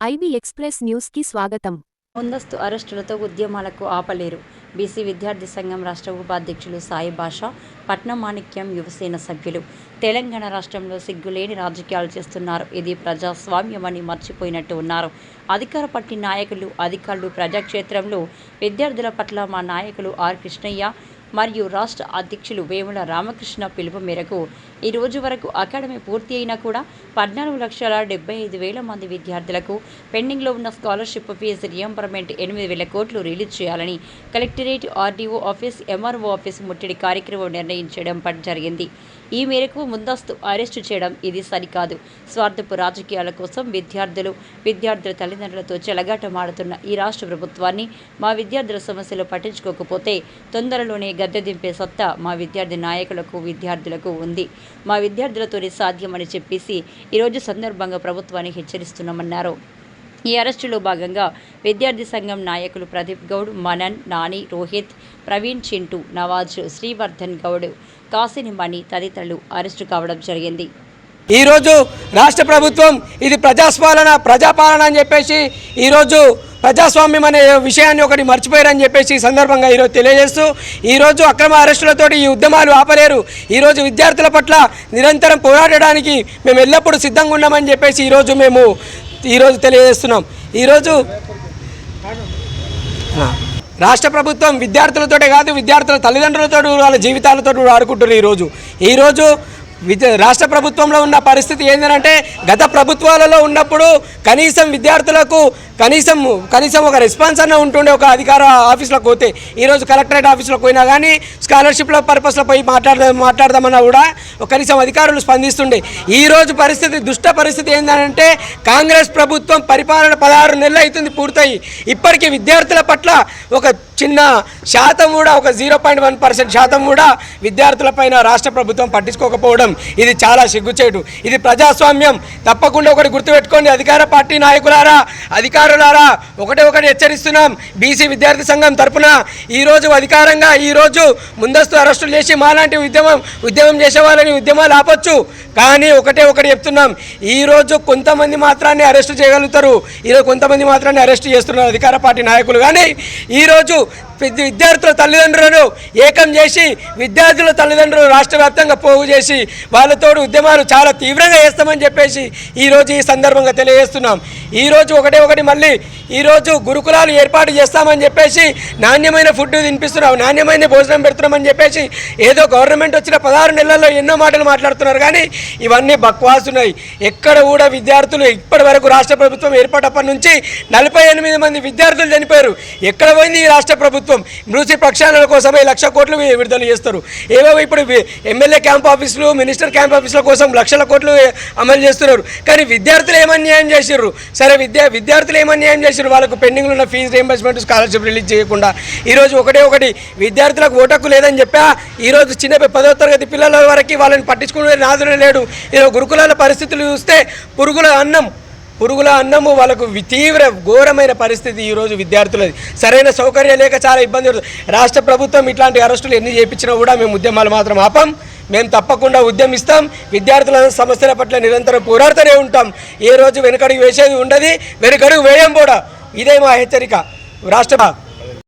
IB express న్యూస్కి స్వాగతం. ముందస్తు అరెస్టులతో ఉద్యమాలకు ఆపలేరు. బీసీ విద్యార్థి సంఘం రాష్ట్ర ఉపాధ్యక్షులు సాయి భాష పట్నం మాణిక్యం యువసేన సభ్యులు. తెలంగాణ రాష్ట్రంలో సిగ్గులేని రాజకీయాలు చేస్తున్నారు. ఇది ప్రజాస్వామ్యమని మర్చిపోయినట్టు ఉన్నారు. అధికార పార్టీ నాయకులు అధికారులు ప్రజాక్షేత్రంలో విద్యార్థుల పట్ల మా నాయకులు ఆర్ కృష్ణయ్య మరియు రాష్ట్ర అధ్యక్షులు వేముల రామకృష్ణ పిలుపు మేరకు ఈ రోజు వరకు అకాడమీ పూర్తి అయినా కూడా పద్నాలుగు లక్షల డెబ్బై ఐదు వేల మంది విద్యార్థులకు పెండింగ్లో ఉన్న స్కాలర్షిప్ ఫీజు రియంబర్మెంట్ ఎనిమిది వేల కోట్లు రిలీజ్ చేయాలని collectorate RDO office MRO office ముట్టడి కార్యక్రమం నిర్ణయించడం పట్ జరిగింది. ఈ మేరకు ముందస్తు అరెస్టు చేయడం ఇది సరికాదు. స్వార్థపు రాజకీయాల కోసం విద్యార్థులు విద్యార్థుల తల్లిదండ్రులతో చెలగాటమాడుతున్న ఈ రాష్ట్ర ప్రభుత్వాన్ని మా విద్యార్థుల సమస్యలు పట్టించుకోకపోతే తొందరలోనే గద్దె దింపే సత్తా మా విద్యార్థి నాయకులకు విద్యార్థులకు ఉంది. మా విద్యార్థులతోనే సాధ్యమని చెప్పేసి ఈరోజు సందర్భంగా ప్రభుత్వాన్ని హెచ్చరిస్తున్నామన్నారు. ఈ అరెస్టులో భాగంగా విద్యార్థి సంఘం నాయకులు ప్రదీప్ గౌడ్ మనన్ నాని రోహిత్ ప్రవీణ్ చింటూ నవాజ్ శ్రీవర్ధన్ గౌడ్ కాసిని మణి తదితరులు అరెస్టు కావడం జరిగింది. ఈరోజు రాష్ట్ర ప్రభుత్వం ఇది ప్రజాస్పాలన ప్రజాపాలన అని చెప్పేసి ఈరోజు ప్రజాస్వామ్యం అనే విషయాన్ని ఒకటి మర్చిపోయారని చెప్పేసి ఈ సందర్భంగా ఈరోజు తెలియజేస్తూ ఈరోజు అక్రమ అరెస్టులతోటి ఈ ఉద్యమాలు ఆపలేరు. ఈరోజు విద్యార్థుల పట్ల నిరంతరం పోరాడడానికి మేము ఎల్లప్పుడూ సిద్ధంగా ఉన్నామని చెప్పేసి ఈరోజు మేము ఈరోజు తెలియజేస్తున్నాం. ఈరోజు రాష్ట్ర ప్రభుత్వం విద్యార్థులతోటే కాదు విద్యార్థుల తల్లిదండ్రులతో వాళ్ళ జీవితాలతో కూడా ఆడుకుంటున్నారు ఈరోజు ఈరోజు విద్య రాష్ట్ర ప్రభుత్వంలో ఉన్న పరిస్థితి ఏంటంటే గత ప్రభుత్వాలలో ఉన్నప్పుడు కనీసం విద్యార్థులకు కనీసం కనీసం ఒక రెస్పాన్స్ అన్న ఉంటుండే ఒక అధికార ఆఫీస్లోకి పోతే. ఈరోజు కలెక్టరేట్ ఆఫీస్లోకి పోయినా కానీ స్కాలర్షిప్ల పర్పస్లో పోయి మాట్లాడదాం మాట్లాడదామన్నా కూడా కనీసం అధికారులు స్పందిస్తుండే. ఈరోజు పరిస్థితి దుష్ట పరిస్థితి ఏంటంటే కాంగ్రెస్ ప్రభుత్వం పరిపాలన పదహారు నెలలు అవుతుంది పూర్తయి. ఇప్పటికీ విద్యార్థుల పట్ల ఒక చిన్న శాతం కూడా ఒక జీరో పాయింట్ వన్ పర్సెంట్ శాతం కూడా విద్యార్థులపైన రాష్ట్ర ప్రభుత్వం పట్టించుకోకపోవడం ఇది చాలా సిగ్గుచేటు. ఇది ప్రజాస్వామ్యం. తప్పకుండా ఒకటి గుర్తుపెట్టుకోండి. అధికార పార్టీ నాయకులారా అధికారులారా ఒకటే ఒకటి హెచ్చరిస్తున్నాం. బీసీ విద్యార్థి సంఘం తరపున ఈరోజు అధికారంగా ఈరోజు ముందస్తు అరెస్టులు చేసి మాలాంటి ఉద్యమం ఉద్యమం చేసే వాళ్ళని ఉద్యమాలు ఆపొచ్చు. కానీ ఒకటే ఒకటి చెప్తున్నాం. ఈరోజు కొంతమంది మాత్రాన్ని అరెస్టు చేయగలుగుతారు. ఈరోజు కొంతమంది మాత్రాన్ని అరెస్టు చేస్తున్నారు అధికార పార్టీ నాయకులు. కానీ ఈరోజు విద్యార్థుల తల్లిదండ్రులను ఏకం చేసి విద్యార్థుల తల్లిదండ్రులు రాష్ట్ర వ్యాప్తంగా పోగు చేసి వాళ్ళతోడు ఉద్యమాలు చాలా తీవ్రంగా చేస్తామని చెప్పేసి ఈరోజు ఈ సందర్భంగా తెలియజేస్తున్నాం. ఈరోజు ఒకటే ఒకటి మళ్ళీ ఈరోజు గురుకులాలు ఏర్పాటు చేస్తామని చెప్పేసి నాణ్యమైన ఫుడ్ తినిపిస్తున్నాం నాణ్యమైన భోజనం పెడుతున్నామని చెప్పేసి ఏదో గవర్నమెంట్ వచ్చిన పదహారు నెలల్లో ఎన్నో మాటలు మాట్లాడుతున్నారు. కానీ ఇవన్నీ బక్వాసున్నాయి ఎక్కడ కూడా విద్యార్థులు ఇప్పటి వరకు రాష్ట్ర ప్రభుత్వం ఏర్పడప్పటి నుంచి నలభై ఎనిమిది మంది విద్యార్థులు చనిపోయారు. ఎక్కడ పోయింది ఈ రాష్ట్ర ప్రభుత్వం? మృతి ప్రక్షాళన కోసమే లక్ష కోట్లు విడుదల చేస్తారు. ఏవో ఇప్పుడు ఎమ్మెల్యే క్యాంప్ ఆఫీసులు మినిస్టర్ క్యాంప్ ఆఫీసుల కోసం లక్షల కోట్లు అమలు చేస్తున్నారు. కానీ విద్యార్థులు ఏమన్యాయం చేసిర్రు? సరే విద్యా విద్యార్థులు ఏమన్యాయం చేసిర్రు? వాళ్ళకు పెండింగ్లో ఉన్న ఫీజు రీఎంబర్స్మెంట్ స్కాలర్షిప్ రిలీజ్ చేయకుండా ఈరోజు ఒకటే ఒకటి విద్యార్థులకు ఓటక్కు లేదని చెప్పా. ఈరోజు చిన్న పదో తరగతి పిల్లల వరకు వాళ్ళని పట్టించుకునే నాదుడే లేడు. ఈరోజు గురుకులాల పరిస్థితులు చూస్తే పురుగుల అన్నం పురుగుల అన్నము వాళ్ళకు తీవ్ర ఘోరమైన పరిస్థితి ఈరోజు విద్యార్థులది. సరైన సౌకర్యం లేక చాలా ఇబ్బంది రాష్ట్ర ప్రభుత్వం ఇట్లాంటి అరెస్టులు ఎన్ని చేయించినా కూడా మేము ఉద్యమాలు మాత్రం ఆపం. మేము తప్పకుండా ఉద్యమిస్తాం. విద్యార్థుల సమస్యల పట్ల నిరంతరం పోరాడుతూనే ఉంటాం. ఏ రోజు వెనుకడుగు వేసేది ఉండదు. వెనుకడుగు వేయం కూడా. ఇదే మా హెచ్చరిక. రాష్ట్ర